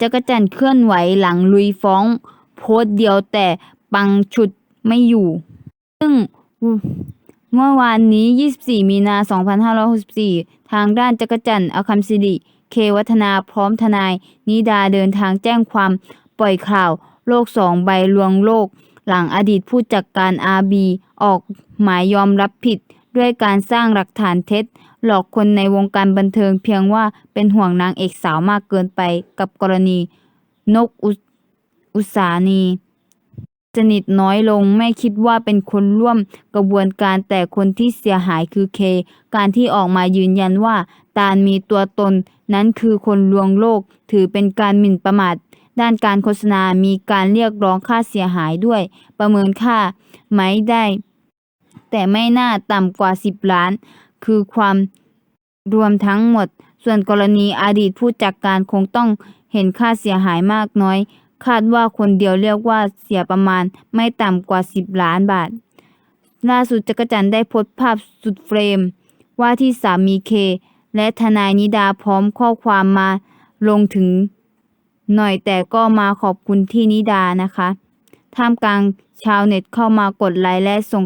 จักรจันทร์เคลื่อนไหวหลังลุยฟ้อง โพสเดียวแต่ปังฉุดไม่อยู่ ซึ่งเมื่อวานนี้ 24 มีนา 2564 ทางด้านจักรจันทร์อคัมศิริ เควัฒนาพร้อมทนาย นิดาเดินทางแจ้งความปล่อยข่าว โลกสองใบลวงโลก หลังอดีตผู้จัดการอาบีออกหมายยอมรับผิด ด้วยการสร้างหลักฐานเท็จ หลอกคนในวงการบันเทิงเพียงว่าเป็นห่วงนางเอกสาวมากเกินไปกับกรณี นกอุสานีสนิทน้อยลงไม่คิดว่าเป็นคนร่วมกระบวนการแต่คนที่เสียหายคือเค การที่ออกมายืนยันว่า ตาลมีตัวตน นั้นคือคนลวงโลก ถือเป็นการหมิ่นประมาทด้านการโฆษณามีการเรียกร้องค่าเสียหายด้วย ประเมินค่า ไม่ได้ แต่ไม่น่าต่ำกว่า 10 ล้าน คือความรวมทั้งหมด ส่วนกรณีอดีตผู้จัดการคงต้องเห็นค่าเสียหายมากน้อย คาดว่าคนเดียวเรียกว่าเสียประมาณไม่ต่ำกว่า 10 ล้านบาท ล่าสุดจักรจันทร์ได้โพสต์ภาพสุดเฟรม ว่าที่สามีเค และทนายนิดาพร้อมข้อความมาลงถึงหน่อยแต่ก็มาขอบคุณที่นิดานะคะ ท่ามกลางชาวเน็ตเข้ามากดไลค์และส่ง